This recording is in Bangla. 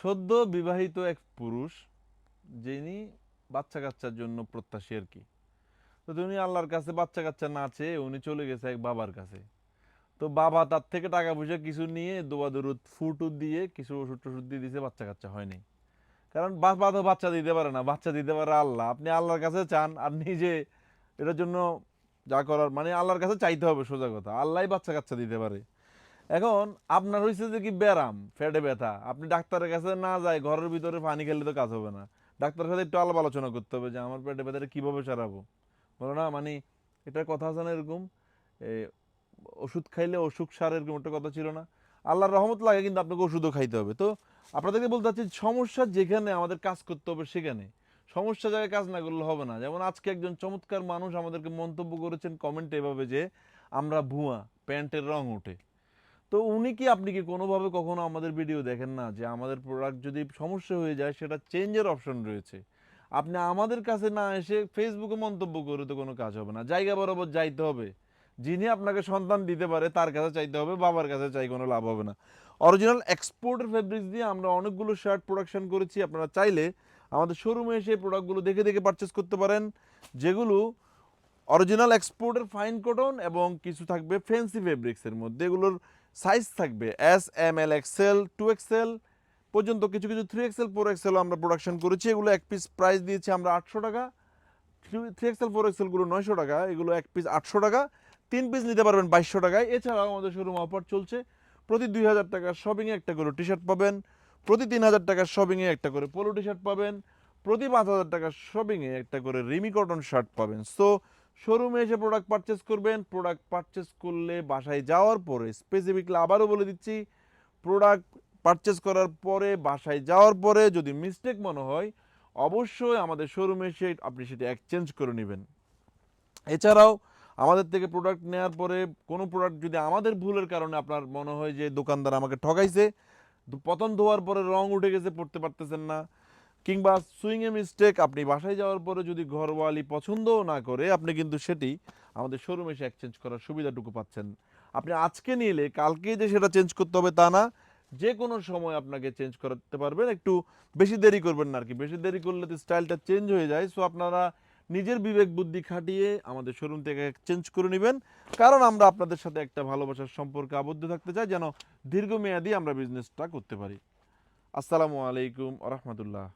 সদ্য বিবাহিত এক পুরুষ, যিনি বাচ্চা কাচ্চার জন্য প্রত্যাশী আর কি। তো উনি আল্লাহর কাছে বাচ্চা কাচ্চা না চেয়ে উনি চলে গেছে এক বাবার কাছে। তো বাবা তার থেকে টাকা পয়সা কিছু নিয়ে দোয়া দরুদ ফুটুদ দিয়ে কিছু ওষুধ টষুধ দিয়ে দিয়েছে বাচ্চা কাচ্চা হয়নি। কারণ বাবা তো বাচ্চা দিতে পারে না, বাচ্চা দিতে পারে আল্লাহ। আপনি আল্লাহর কাছে চান আর নিজে এটার জন্য যা করার মানে আল্লাহর কাছে চাইতে হবে সোজা কথা। আল্লাহই বাচ্চা কাচ্চা দিতে পারে। এখন আপনার হয়েছে যে কি ব্যারাম ফেটে ব্যথা। আপনি ডাক্তারের কাছে না যায় ঘরের ভিতরে পানি খেলে তো কাজ হবে না। ডাক্তারের সাথে একটু আলাপ আলোচনা করতে হবে যে আমার পেটে ব্যথাটা কীভাবে সারাবো বলো না মানে এটার কথা আছে না এরকম? ওষুধ খাইলে অসুখ সার এরকম একটা কথা ছিল না। আল্লাহর রহমত লাগে কিন্তু আপনাকে ওষুধও খাইতে হবে। তো আপনাদেরকে বলতে চাচ্ছি, সমস্যা যেখানে আমাদের কাজ করতে হবে সেখানে। সমস্যা জায়গায় কাজ না করলে হবে না। যেমন আজকে একজন চমৎকার মানুষ আমাদেরকে মন্তব্য করেছেন কমেন্টে এভাবে যে, আমরা ভুয়া, প্যান্টের রং ওঠে। তো উনি কি আপনি কি কোনোভাবে কখনো আমাদের ভিডিও দেখেন না? যে আমাদের প্রোডাক্ট যদি সমস্যা হয়ে যায়, সেটা চেঞ্জের অপশন রয়েছে। আপনি আমাদের কাছে না এসে ফেসবুকে মন্তব্য করে তো কোনো কাজ হবে না। জায়গা বরাবর যাইতে হবে। যিনি আপনাকে সন্তান দিতে পারে, তার কাছে চাইতে হবে, বাবার কাছে চাই কোনো লাভ হবে না। অরিজিনাল এক্সপোর্টের ফেব্রিক্স দিয়ে আমরা অনেকগুলো শার্ট প্রোডাকশন করেছি। আপনারা চাইলে আমাদের শোরুমে এসে প্রোডাক্টগুলো দেখে দেখে পারচেস করতে পারেন। যেগুলো অরিজিনাল এক্সপোর্টের ফাইন কটন এবং কিছু থাকবে ফ্যান্সি ফেব্রিক্সের মধ্যে। এগুলোর সাইজ থাকবে S M L XL to XL পর্যন্ত কিছু কিছু থ্রি এক্সেল ফোর এক্সেলও আমরা প্রোডাকশন করেছি। এগুলো এক পিস প্রাইস দিয়েছি আমরা আটশো টাকা। থ্রি এক্সেল ফোর এক্সেলগুলো নয়শো টাকা, এগুলো এক পিস আটশো টাকা। তিন পিস নিতে পারবেন বাইশশো টাকায়। এছাড়াও আমাদের শোরুম অফার চলছে। প্রতি দুই হাজার টাকার শপিংয়ে একটা করে টি শার্ট পাবেন। প্রতি তিন হাজার টাকার শপিংয়ে একটা করে পোলো টি শার্ট পাবেন। প্রতি পাঁচ হাজার টাকার শপিংয়ে একটা করে রিমি কটন শার্ট পাবেন। সো শোরুমে এসে প্রোডাক্ট পারচেস করবেন। প্রোডাক্ট পারচেস করলে বাসায় যাওয়ার পরে স্পেসিফিকলি আবারও বলে দিচ্ছি প্রোডাক্ট পারচেস করার পরে বাসায় যাওয়ার পরে যদি মিস্টেক মনে হয়, অবশ্যই আমাদের শোরুমে এসে আপনি সেটি এক্সচেঞ্জ করে নেবেন। এছাড়াও আমাদের থেকে প্রোডাক্ট নেওয়ার পরে কোনো প্রোডাক্ট যদি আমাদের ভুলের কারণে আপনার মনে হয় যে দোকানদার আমাকে ঠকাইছে পতন ধোয়ার পরে রং উঠে গেছে, পড়তে পারতেছেন না কিংবা সুইংয়ে মিস্টেক আপনি বাসায় যাওয়ার পরে যদি ঘরওয়ালি পছন্দও না করে, আপনি কিন্তু সেটি আমাদের শোরুমে এসে এক্সচেঞ্জ করার সুবিধাটুকু পাচ্ছেন। আপনি আজকে নিলে কালকে যে সেটা চেঞ্জ করতে হবে তা না। যে কোনো সময় আপনাকে চেঞ্জ করতে পারবেন, একটু বেশি দেরি করবেন না আর কি। বেশি দেরি করলে তো স্টাইলটা চেঞ্জ হয়ে যায়। সো আপনারা নিজের বিবেক বুদ্ধি খাটিয়ে আমাদের শোরুম থেকে চেঞ্জ করে নেবেন। কারণ আমরা আপনাদের সাথে একটা ভালোবাসার সম্পর্কে আবদ্ধ থাকতে চাই, যেন দীর্ঘমেয়াদী আমরা বিজনেসটা করতে পারি। আসসালামু আলাইকুম রহমতুল্লাহ।